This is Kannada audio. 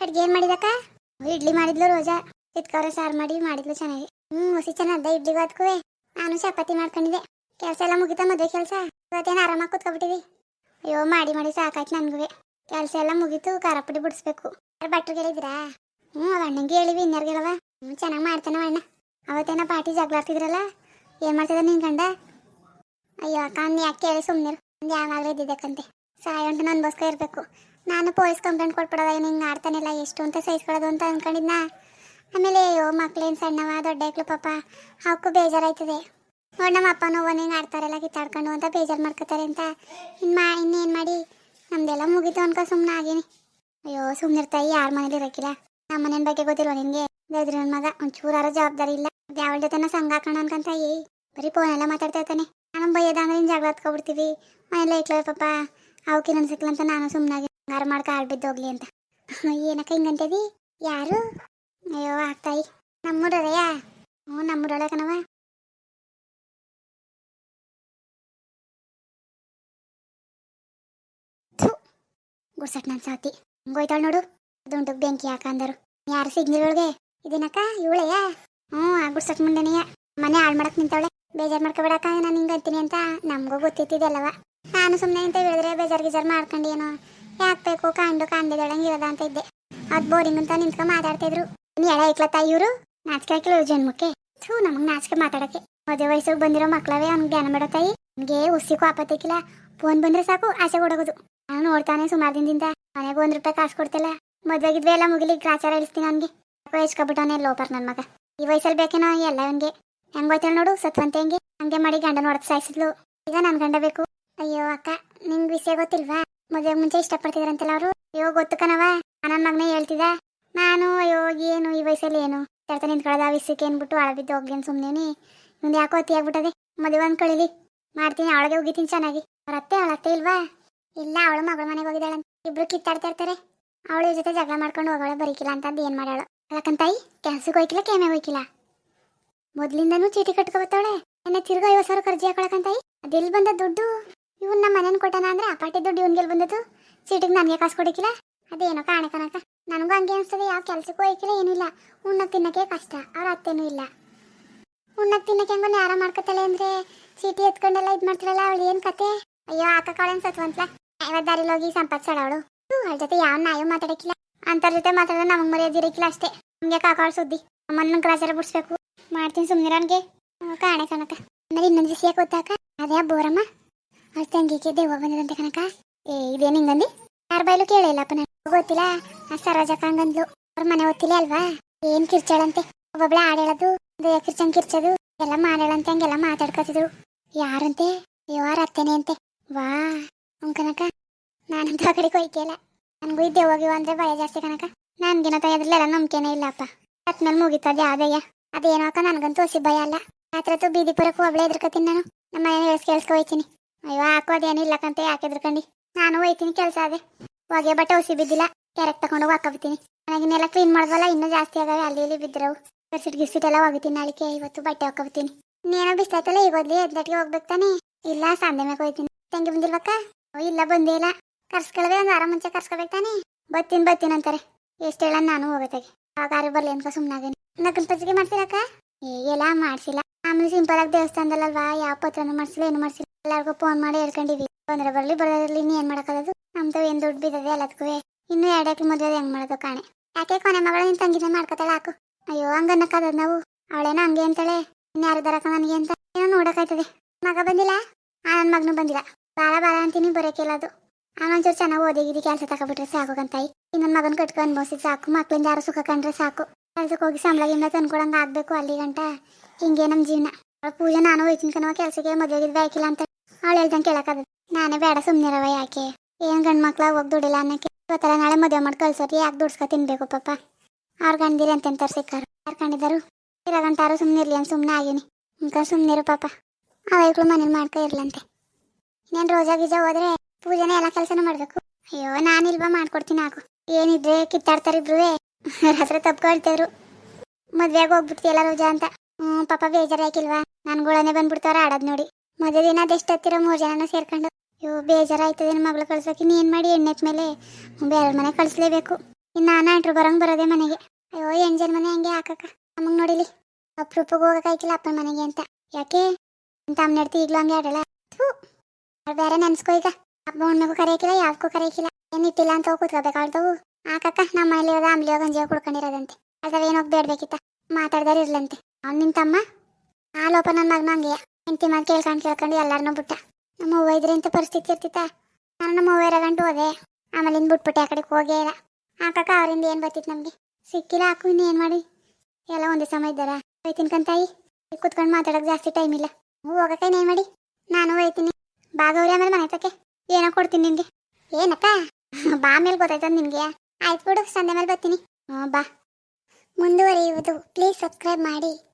ಅಡ್ಗೆ ಏನ್ ಮಾಡಿದಕ್ಕ? ಇಡ್ಲಿ ಮಾಡಿದ್ಲು ರೋಜಾ. ಚಿತ್ಕವ್ರೆ ಸಾರು ಮಾಡಿ ಮಾಡಿದ್ಲು ಚೆನ್ನಾಗಿ. ಹ್ಮ್, ಹುಸಿ ಚೆನ್ನಾದ ಇಡ್ಲಿ ಅದಕ್ಕೂ ನಾನು ಚಪಾತಿ ಮಾಡ್ಕೊಂಡಿದ್ದೆ. ಕೆಲಸ ಎಲ್ಲ ಮುಗಿತಾ ಮದುವೆ ಕೆಲಸ? ಇವತ್ತೇನು ಆರಾಮಾಗಿ ಕುತ್ಕೊಬಿಟ್ಟಿವಿ ಅಯ್ಯೋ, ಮಾಡಿ ಮಾಡಿ ಸಾಕಾಯ್ತು ನನ್ಗೂ ಕೆಲಸ ಎಲ್ಲ ಮುಗೀತು, ಖಾರ ಪುಡಿ ಬಿಡಿಸ್ಬೇಕು. ಭಟ್ರಿಗೆ ಹೇಳಿದ್ರಾ ಹ್ಞೂ ಅಣ್ಣಂಗೆ ಹೇಳಿವಿ ಇನ್ಯಾರ್ಗೆ ಹೇಳವ ಹ್ಞೂ ಚೆನ್ನಾಗಿ ಮಾಡ್ತಾನೆ ಅಣ್ಣ. ಅವತ್ತೇನ ಪಾರ್ಟಿ ಜಗಳಾಡ್ತಿದ್ರಲ್ಲ ಏನು ಮಾಡ್ತಿದ ನಿನ್ ಗಂಡ? ಅಯ್ಯೋ, ಅಕ್ಕ ಅಂದ್ ಯಾಕೆ ಕೇಳಿ ಸುಮ್ಮನೆ ಅಂದ್ ಯಾವಾಗಲೇ ಇದ್ದಿದ್ದಕ್ಕಂತೆ. ಸಾಯಂಟು ಬಸ್ಕ ಇರಬೇಕು. ನಾನು ಪೊಲೀಸ್ ಕಂಪ್ಲೇಂಟ್ ಕೊಟ್ಬಿಡೋದ? ಹಿಂಗೆ ಆಡ್ತಾನಿಲ್ಲ ಎಷ್ಟು ಅಂತ ಸಹಿಸ್ಕೊಳ್ಳೋದು ಅಂತ ಅನ್ಕೊಂಡಿದ್ನ? ಆಮೇಲೆ, ಅಯ್ಯೋ, ಮಕ್ಳೇನು ಸಣ್ಣವ ದೊಡ್ಡ ಐಕ್ಳು ಪಾಪ, ಅವಕ್ಕೂ ಬೇಜಾರಾಯ್ತದೆ. ನೋಡಿ ನಮ್ಮ ಅಪ್ಪ ನೋವು ಹಿಂಗೆ ಆಡ್ತಾರಲ್ಲ, ಕಿತ್ತಾಡ್ಕೊಂಡು ಅಂತ ಬೇಜಾರು ಮಾಡ್ಕೋತಾರೆ ಅಂತ. ಇನ್ನು ಮಾ, ಇನ್ನೇನು ಮಾಡಿ? ನಮ್ದೆಲ್ಲ ಮುಗಿತು ಅನ್ಕೊ ಸುಮ್ಮನೆ ಆಗೇನಿ. ಅಯ್ಯೋ ಸುಮ್ಮನಿರ್ತಾಯಿ ಯಾರ ಮನೇಲಿ ಇರೋಕ್ಕಿಲ್ಲ. ನಮ್ಮ ಮನೇನ ಬಗ್ಗೆ ಗೊತ್ತಿಲ್ಲ ನಿಮಗೆ ಬೆದ್ರ ನನ್ನ ಮಗ ಒಂಚೂರಾರ ಜವಾಬ್ದಾರಿ ಇಲ್ಲ. ಯಾವಳ ಜೊತೆನ ಸಂಘ ಹಾಕೋಣ ಅನ್ಕಂತಾಯಿ ಬರೀ ಫೋನೆಲ್ಲ ಮಾತಾಡ್ತಾ ಇರ್ತಾನೆ. ನಾನು ಬೈಯೋದಂದ್ರೆ ಅಂದ್ರೆ ಜಗಳ ಹತ್ಕೊಬಿಡ್ತೀವಿ. ಮನೆಯಲ್ಲ ಐಕ್ಲ ಪಾಪ ಅವಕ್ಕೆ ಅನ್ಸಿಕ್ಲ ಅಂತ ನಾನು ಸುಮ್ಮನಾಗಿ ಹಂಗಾರ ಮಾಡ್ಕ ಆಡ್ಬಿದ್ದು ಹೋಗ್ಲಿ ಅಂತ. ಏನಕ್ಕ ಹಿಂಗಂತದಿ ಯಾರು? ಅಯ್ಯೋ ಆಗ್ತಾಯಿ ನಮ್ಮೂರಯ್ಯ ಹ್ಞೂ ನಮ್ಮೂರೊಳ ಕಣವ ಗುಡ್ಸಟ್ ನನ್ನ ಸಾತಿ. ಹಂಗೋಯ್ತಾಳ ನೋಡು. ದುಂಡು ಬೆಂಕಿ ಹಾಕ ಅಂದರು. ಯಾರು ಸಿಗ್ನಿರೊಳಗೆ ಇದೇನಕ್ಕ? ಇವಳೆಯ? ಹ್ಞೂ, ಆ ಗುಡ್ಸಟ್ ಮುಂದೆನೆಯ. ಮನೆ ಹಾಳು ಮಾಡಕ್ ನಿಂತವಳೆ. ಬೇಜಾರು ಮಾಡ್ಕೊಬೇಡಕ್ಕ ನಾನು ಹಿಂಗಂತೀನಿ ಅಂತ ನಮಗೂ ಗೊತ್ತಿತ್ತಿದೆಲ್ಲವ ನಾನು ಸುಮ್ಮನೆ ಅಂತ ಹೇಳಿದ್ರೆ ಬೇಜಾರು ಗಿಜಾರು ಮಾಡ್ಕೊಂಡು ಏನೋ. ಯಾಕೆ ಬೇಕು ಕಾಂಡು ಕಾಂದಿದೊಳಂಗೆ ಇರೋದ ಅಂತ ಇದ್ದೆ. ಅದ್ ಬೋರಿಂಗ್ ಅಂತ ನಿಂತ್ಕೊಂಡು ಮಾತಾಡ್ತಿದ್ರು. ನೀ ಎಳೆ ಐಕ್ಲತ್ತ ಇವರು? ನಾಚಿಕೆ ಹಾಕಿಲ್ಲ ಜನ್ಮಕ್ಕೆ. ಥೂ, ನಮಗೆ ನಾಚಿಕೆ ಮಾತಾಡಕ್ಕೆ. ಮದುವೆ ವಯಸ್ಸಿಗೆ ಬಂದಿರೋ ಮಕ್ಕಳವೇ ಅವ್ನಿಗೆ ಜ್ಞಾನ ಮಾಡೋ ತಾಯಿ. ನನಗೆ ಉಸಿಗೂ ಆಪತ್ತಿಕ್ಕಿಲ್ಲ ಫೋನ್ ಬಂದ್ರೆ ಸಾಕು, ಆಸೆ ಕೊಡೋದು. ನಾನು ನೋಡ್ತಾನೆ ಸುಮಾರು ದಿನದಿಂದ. ಮನೆಗೆ ಒಂದ್ ರೂಪಾಯಿ ಕಾಸು ಕೊಡ್ತಿಲ್ಲ. ಮದ್ವೆಗಿದ್ವಿ ಎಲ್ಲ ಮುಗಿಲಿ, ಗ್ರಾಚಾರ ಇಳಿಸ್ತೀನಿ ಅವ್ನಿಗೆ. ಎಸ್ಕೊಬಿಟ್ಟವನೇ ಲೋಪರ್ ನನ್ನ ಮಗ. ಈ ವಯಸ್ಸಲ್ಲಿ ಬೇಕೇನೋ ಎಲ್ಲ ಅವನಿಗೆ. ಹೆಂಗ್ ಹೋಯ್ತಾಳೆ ನೋಡು ಸತ್ವಂತ ಹೆಂಗೆ. ಹಂಗೆ ಮಾಡಿ ಗಂಡ ನೋಡಕ್ ಸಾಯಿಸಿದ್ಲು. ಈಗ ನನ್ ಗಂಡ ಬೇಕು. ಅಯ್ಯೋ, ಅಕ್ಕ, ನಿಂಗ್ ವಿಷಯ ಗೊತ್ತಿಲ್ವಾ? ಮದ್ವೆ ಮುಂಚೆ ಇಷ್ಟಪಡ್ತಿದ್ರಂತಲ್ಲ ಅವರು? ಅಯ್ಯೋ, ಗೊತ್ತು ಕಣವ ನನ್ನ ಮಗನೇ ಹೇಳ್ತಿದ್ದ. ನಾನು, ಅಯ್ಯೋ, ಏನು ಈ ವಯಸ್ಸಲ್ಲಿ ಏನು? ತರ್ತ ನಿಂತ್ಕೊಳ್ಳೋದು ಆ ವಿಷಯಕ್ಕೆ ಏನ್ಬಿಟ್ಟು ಅಳಬಿದ್ದು ಹೋಗ್ಲಿ ಸುಮ್ಮನೆ ಮುಂದೆ ಯಾಕೋ ಅತಿ ಆಗ್ಬಿಟ್ಟದೆ. ಮದುವೆ ಒಂದ್ ಕಳಿಲಿ. ಮಾಡ್ತೀನಿ, ಅವಳಿಗೆ ಹೋಗಿತೀನಿ ಚೆನ್ನಾಗಿ. ಅವ್ರ ಅತ್ತೆ, ಅವಳ ಅತ್ತೆ ಇಲ್ವಾ? ಇಲ್ಲ, ಅವಳು ಮಗಳ ಮನೆಗೆ ಹೋಗಿದ್ದಾಳೆ ಇಬ್ರು ಕಿತ್ತಾಡ್ತಾ ಇರ್ತಾರೆ. ಅವಳ ಜೊತೆ ಜಗಳ ಮಾಡ್ಕೊಂಡು ಹೋಗೋಳ, ಬರೀಕಿಲ್ಲ ಅಂತ ಏನು ಮಾಡ್ಯಾಳು? ಯಾಕಂತಾಯಿ ಕೆಲ್ಸಕ್ಕೆ ಹೋಯ್ಕಿಲ್ಲ ಕೇಮೆ ಹೋಯ್ಕಿಲ್ಲ? ಮೊದ್ಲಿಂದನೂ ಚೀಟಿ ಕಟ್ಕೊಬತ್ತಾವಳೆ ಎನ್ನ ತಿರ್ಗ ಐವತ್ತು ಸಾವಿರ ಕರ್ಜಿ ಹಾಕೊಳಕಂತಾಯಿ ಅದೆಲ್ಲಿ ಬಂದ ದುಡ್ಡು? ಇವನ್ ನಮ್ಮ ಮನೇನ್ ಕೊಟ್ಟಾನ ಅಂದ್ರೆ ಆ ಪಾಟಿ ದುಡ್ಡು ಇವನ್ಗೆ ಬಂದದ್ದು? ಚೀಟಿಗೆ ನನಗೆ ಕಾಸು ಕೊಡಿಕಿಲ್ಲ? ಅದೇನೋ ಕಾಣೆ ಕಣಕ ನನಗೂ ಹಂಗೆ ಅನ್ಸ್ತದೆ, ಯಾವ ಕೆಲ್ಸಕ್ಕೂ ಹೋಯ್ಕಿಲ್ಲ ಏನಿಲ್ಲ ಉಣ್ಣಕ್ ತಿನ್ನಕ್ಕೆ ಕಷ್ಟ, ಅವ್ರ ಅತ್ತೇನೂ ಇಲ್ಲ. ಉಣ್ಣಕ್ ತಿನ್ನಕ್ಕೆ ಹೆಂಗೋ ಯಾರ ಮಾಡ್ಕೊತಾಳೆ ಅಂದ್ರೆ ಚೀಟಿ ಎತ್ಕೊಂಡೆಲ್ಲ ಇದ್ ಮಾಡ್ತಾರಲ್ಲ, ಅವಳು ಏನ್ ಕತೆ? ಅಯ್ಯೋ ಆಕ ಕಾಳನ್ ಸತ್ವಂತ್ಲ ಐವತ್ ದಾರಿಲಿ ಹೋಗಿ ಸಂಪಾದಿಸಾಳ ಅವಳು. ಅವಳ ಜೊತೆ ಯಾವ ನಾಯು ಮಾತಾಡಕ್ಕಿಲ್ಲ ಅಂತರ್ ಜೊತೆ ಮಾತಾಡೋ ನಮಗ್ ಮರ್ಯಾದಿರಕ್ಕಿಲ್ಲ ಅಷ್ಟೇ. ನಮ್ಗೆ ಕಾಕಾಳ ಸುದ್ದಿ. ಅಮ್ಮನ ಗ್ರಾಸರ ಬಿಡಿಸ್ಬೇಕು. ಮಾಡ್ತೀನಿ ಸುಮ್ನಿರನ್ಗೆ ಕಾಣೆ ಕಣಕ ಆಮೇಲೆ ಇನ್ನೊಂದು ವಿಷಯ ಗೊತ್ತಾಕ? ಅದೇ ಬೋರಮ್ಮ. ತಂಗಿಗೆ ದೇವ ಬಂದಿದಂತೆ ಕಣಕ ಏ, ಇದೇನು ಹಿಂಗಂದಿ? ಯಾರ ಬೈಲು ಕೇಳಿಲ್ಲಪ್ಪ ನನಗೆ ಗೊತ್ತಿಲ್ಲ? ಸರೋಜಕ್ಕ ಹಂಗಂದ್ಲು. ಅವ್ರ ಮನೆ ಗೊತ್ತಿಲ್ಲ ಅಲ್ವಾ? ಏನ್ ಕಿರ್ಚಾಳಂತೆ? ಒಬ್ಬೊಬ್ಳ ಆಡೇಳದು ಕಿರ್ಚಂಗ್ ಕಿರ್ಚೋದು, ಎಲ್ಲ ಮಾಡೇಳಂತೆ ಹಂಗೆಲ್ಲ ಮಾತಾಡ್ಕೊತಿದ್ರು. ಯಾರಂತೆ? ಯಾರ ಅತ್ತೇನೆ ಅಂತೆ. ವಾ ಅವ್ನ್ ಕನಕ ನಾನಂತ ಆ ಕಡೆಗೆ ಹೋಯ್ತಿಲ್ಲ ನನಗೂ ಇದ್ದೆ ಹೋಗಿವ ಅಂದ್ರೆ ಭಯ ಜಾಸ್ತಿ ಕನಕ ನನ್ಗಿನ ತಯದ್ರಲ್ಲೆಲ್ಲ ನಂಬಿಕೆನೇ ಇಲ್ಲಪ್ಪ. ಅದ್ಮೇಲೆ ಮುಗಿತದೆ ಆದಯ್ಯ. ಅದೇನೋ ಅಕ್ಕ, ನನಗಂತೂ ಹೊಸಿ ಭಯ ಅಲ್ಲ. ರಾತ್ರಿ ಬೀದಿ ಪುರಕ್ಕೂ ಒಬ್ಳೆ ನಾನು. ನಮ್ಮ ಮನೆ ಕೇಳಿಸ್ಕೊ ಹೋಯ್ತೀನಿ. ಅಯ್ಯೋ ಹಾಕೋದೇನಿಲ್ಲ ಕಂತೆ, ಯಾಕೆ ಕಂಡಿ ನಾನು ಹೋಯ್ತೀನಿ ಕೆಲಸ ಅದೇ ಹೊಗೆ ಬಟ್ಟೆ ಹೊಸಿ ಬಿದ್ದಿಲ್ಲ ಕ್ಯಾರೆಟ್ ತಗೊಂಡು ಹಾಕಬಿಡ್ತೀನಿ. ನನಗಿನ್ನೆಲ್ಲ ಕ್ಲೀನ್ ಮಾಡಿದ್ವಲ್ಲ ಇನ್ನೂ ಜಾಸ್ತಿ ಆಗವೆ, ಅಲ್ಲಿ ಇಲ್ಲಿ ಬಿದ್ದಿರವು. ಬೆಡ್ಶೀಟ್ ಗಿರ್ಸಿಟ್ ಎಲ್ಲ ಹೋಗಿತೀನಿ ನಾಳಿಕೆ ಇವತ್ತು ಬಟ್ಟೆ ಹಾಕೋಬಿಡ್ತೀನಿ. ನೀನೋ ಬಿಸ್ಲಾಯ್ತಲ್ಲ ಈಗ ಓದ್ಲಿ ಎದ್ಲಟ್ಟಿಗೆ ಹೋಗ್ಬೇಕು ತಾನೇ. ಇಲ್ಲ ಸಂದೆ ಮ್ಯಾಗ ಹೋಯ್ತೀನಿ ತಂಗಿ ಬಂದಿಲ್ವಕ್ಕ? ಓ, ಇಲ್ಲ, ಬಂದೇ ಇಲ್ಲ. ಕರ್ಸ್ಕೊಳ್ವೆ, ಒಂದು ಆರಾಮ ಮುಂಚೆ ಕರ್ಸ್ಕೊಬೇಕು ತಾನೇ. ಬತ್ತೀನಿ ಬತ್ತೀನಿ ಅಂತಾರೆ. ಎಷ್ಟು ಹೇಳ ನಾನು ಹೋಗತ್ತಾಗೆ ಆಗಾರು ಬರ್ಲಿ ಅನ್ಕೊ ಸುಮ್ಮನಾಗೇನಿ ನಕಲ್ ಪಚ್ಚಿಗೆ ಮಾಡ್ತೀರಕ್ಕ ಏ, ಎಲ್ಲ ಮಾಡ್ಸಿಲ್ಲ. ಆಮೇಲೆ ಸಿಂಪಲ್ ಆಗಿ ದೇವಸ್ಥಾನದಲ್ಲಲ್ವಾ ಯಾವ ಪತ್ರನೂ ಮಾಡ್ಸಿಲ್ಲ, ಏನು ಮಾಡ್ಸಿಲ್ಲ. ಎಲ್ಲರಿಗೂ ಫೋನ್ ಮಾಡಿ ಹೇಳ್ಕೊಂಡಿವಿ ಬಂದ್ರೆ ಬರ್ಲಿ ಬರೋದ್ರಲ್ಲಿ ಇನ್ನು ಏನ್ ಮಾಡಕ್ಕಾಗದು? ನಮ್ದು ಏನ್ ದುಡ್ಡು ಬಿದ್ದದೆ ಎಲ್ಲದಕ್ಕೂ ಇನ್ನು ಎರಡಕ್ಕೆ ಮದುವೆ ಹೆಂಗ್ ಮಾಡೋದು ಕಾಣೆ. ಯಾಕೆ ಕೊನೆ ಮಗಳ ನಿನ್ ತಂಗಿನ ಮಾಡ್ಕೊತಾಳೆ ಹಾಕು. ಅಯ್ಯೋ, ಹಂಗನ್ನಕ್ಕಾಗದ್ ನಾವು. ಅವಳೇನೋ ಹಂಗೆ ಅಂತಾಳೆ. ಇನ್ಯಾರು ದರಕ ನನಗೆ ಅಂತ ಏನೋ ನೋಡಕಾಯ್ತದೆ ಮಗ ಬಂದಿಲ್ಲ? ಆ ನನ್ನ ಮಗನು ಬಂದಿಲ್ಲ. ಬಾಳ ಬಾಳ ಅಂತೀನಿ ಬರೋಕಿಲ್ಲ ಅದು ಆನೊಂಚೂರು ಚೆನ್ನಾಗಿ ಓದಿಗಿದಿ ಕೆಲಸ ತಗೊಬಿಟ್ರೆ ಸಾಕು ಕಂತಾಯಿ ಇನ್ನೊಂದು ಮಗನ ಕಟ್ಕೊ ಅನ್ಭವಿಸಿದ್ ಸಾಕು. ಮಕ್ಳಿಂದ ಯಾರು ಸುಖ ಕಂಡ್ರೆ ಸಾಕು. ಕೆಲ್ಸಕ್ಕೆ ಹೋಗಿ ಸಂಬಳ ಗಿಂಬಳ ತಂದ್ಕೊಳಂಗ ಆಗ್ಬೇಕು ಅಲ್ಲಿ ಗಂಟ. ಹಿಂಗೆ ನಮ್ಮ ಜೀವನ. ಪೂಜೆ ನಾನು ಹೋಯ್ತೀನಿ ಕನೋ ಕೆಲಸಕ್ಕೆ ಮದುವೆಗಿದ್ ಬೇಕಿಲ್ಲ ಅಂತ. ಅವಳು ಹೇಳ್ದಂಗೆ ಕೇಳಕ್ಕದ ನಾನೇ ಬೇಡ ಸುಮ್ಮನಿರವ ಯಾಕೆ? ಏನ್ ಗಂಡ್ ಮಕ್ಳ ಹೋಗಿ ದುಡಿಲ್ಲ ಅನ್ನಕ್ಕೆ? ಇವತ್ತರ ನಾಳೆ ಮದುವೆ ಮಾಡಿ ಕಳ್ಸೋರಿ, ಯಾಕೆ ದುಡ್ಸ್ಕೊ ತಿನ್ಬೇಕು ಪಾಪ? ಅವ್ರ ಗಂಡಿರಿ ಅಂತೆಂತಾರು ಸಿಕ್ಕಾರು? ಯಾರು ಕಂಡಿದ್ದಾರು ಗಂಟಾರು ಸುಮ್ಮನೆ ಇರ್ಲಿ ಅಂತ ಸುಮ್ಮನೆ ಆಗೀನಿ. ಇಂಕ ಸುಮ್ಮನಿರು ಪಾಪ. ಅವೈಕ್ಳು ಮನೇಲಿ ಮಾಡ್ಕೊ ಇರ್ಲಂತೆ. ಇನ್ನೇನು ರೋಜಾ ಗೀಜ ಹೋದ್ರೆ ಪೂಜೆನೇ ಎಲ್ಲ ಕೆಲಸನೂ ಮಾಡಬೇಕು. ಅಯ್ಯೋ ನಾನಿಲ್ವಾ ಮಾಡ್ಕೊಡ್ತೀನಿ ಹಾಕು ಏನಿದ್ರೆ ಕಿತ್ತಾಡ್ತಾರೆ ಇಬ್ರು ಹತ್ರ ತಪ್ಕೊಳ್ತಿದ್ರು ಮದ್ವೆಗೆ ಹೋಗ್ಬಿಡ್ತೀಯಲ್ಲ ರೋಜಾ ಅಂತ. ಹ್ಞೂ ಪಾಪ ಬೇಜಾರಾಕಿಲ್ವಾ ನನ್ಗಳನ್ನೇ ಬಂದ್ಬಿಡ್ತಾರ ಆಡೋದು ನೋಡಿ. ಮದುವೆ ದಿನ ಮೂರು ಜನನ ಸೇರ್ಕೊಂಡು. ಅಯ್ಯೋ, ಬೇಜಾರಾಯ್ತದೆ ನಿಮ್ಮ ಮಗಳು ಕಳ್ಸೋಕೆ. ನೀನ್ ಮಾಡಿ ಎಣ್ಣೆತ್ ಮೇಲೆ. ಬೇರೆ ಮನೆ ಕಳಿಸ್ಲೇಬೇಕು. ಇನ್ನು ನಾನು ಅಂಟ್ರು ಬರಂಗ್ ಬರೋದೆ ಮನೆಗೆ. ಅಯ್ಯೋ ಎಂಜನ್ ಮನೆ ಹಂಗೆ ಹಾಕಕ್ಕ. ನಮಗ್ ನೋಡಿಲಿ. ಅಪ್ರೂಪಕ್ಕೆ ಹೋಗಕ್ಕಾಯ್ತಿಲ್ಲ ಅಪ್ಪನ ಮನೆಗೆ ಅಂತ. ಯಾಕೆ? ಅಂತ ಅಮ್ಮ ನಡ್ತಿ ಈಗಲೂ ಹಂಗೆ ಆಡಲ್ಲ ಬೇರೆ ನೆನ್ಸ್ಕೋ ಈಗ. ಹಬ್ಬ ಹುಣ್ಣಿಗೂ ಕರೆಯಕ್ಕಿಲ್ಲ ಯಾವ್ದಕ್ಕೂ ಕರೆಯಕ್ಕಿಲ್ಲ. ಏನ್ ಇಟ್ಟಿಲ್ಲ ಅಂತ ಹೋಗಿ ಹಾಕಕ್ಕ ಆಕಕ್ಕ ನಮ್ಮ ಮನೇಲಿ ಅಂಬ್ಲಿ ಅಂಬ್ಲಿಯೋ ಗಂಜಿಯೋ ಕುಡ್ಕೊಂಡಿರೋದಂತೆ. ಅದಾವೇನೋಗಿ ಬೇಡ್ಬೇಕಿತ್ತ ಮಾತಾಡ್ದಾರ ಇರ್ಲಂತೆ. ಅವ್ನು ನಿಂತಮ್ಮ ತಮ್ಮ? ಆ ಲೋಪ ನನ್ನ ಮಗನ ಹಂಗೆ. ಹೆಂಡತಿ ಮಾತು ಕೇಳ್ಕೊಂಡು ಕೇಳ್ಕೊಂಡು ಎಲ್ಲಾರನ್ನೂ ಬಿಟ್ಟ. ನಮ್ಮ ಅವ್ವ ಇದ್ರೆ ಇಂಥ ಪರಿಸ್ಥಿತಿ ಇರ್ತಿತ್ತ? ನಾನು ನಮ್ಮ ಅವ್ವ ಇರಗಂಟು ಹೋದೆ. ಆಮೇಲಿಂದ ಬಿಟ್ಬಿಟ್ಟೆ ಆ ಕಡೆಗೆ ಹೋಗೇ ಇಲ್ಲ. ಆಕಕ್ಕ ಅವರಿಂದ ಏನು ಬರ್ತಿತ್ತು ನಮಗೆ? ಸಿಕ್ಕಿಲ್ಲ ಹಾಕು ಇನ್ನು ಏನು ಮಾಡಿ? ಎಲ್ಲ ಒಂದೇ ಸಮಯ ಇದ್ದಾರ? ಕಂತಾಯಿ. ಕುತ್ಕೊಂಡು ಮಾತಾಡೋಕೆ ಜಾಸ್ತಿ ಟೈಮ್ ಇಲ್ಲ. ಹ್ಞೂ, ಹೋಗಕ್ಕ ಏನು ಮಾಡಿ? ನಾನು ಹೋಯ್ತೀನಿ. ಬಾ ಗೌರಿ ಆಮೇಲೆ ಮನೆ ಹತ್ತಕ್ಕೆ ಏನೋ ಕೊಡ್ತೀನಿ ನಿಮಗೆ. ಏನಕ್ಕ? ಬಾ ಮೇಲೆ ಗೊತ್ತಾಯ್ತದ ನಿಮಗೆ. ಆಯ್ತು ಬಿಡು ಸಂಡೆ ಮೇಲೆ ಬರ್ತೀನಿ. ಹ್ಞೂ, ಬಾ. ಮುಂದುವರಿಯುವುದು. ಪ್ಲೀಸ್ ಸಬ್ಸ್ಕ್ರೈಬ್ ಮಾಡಿ.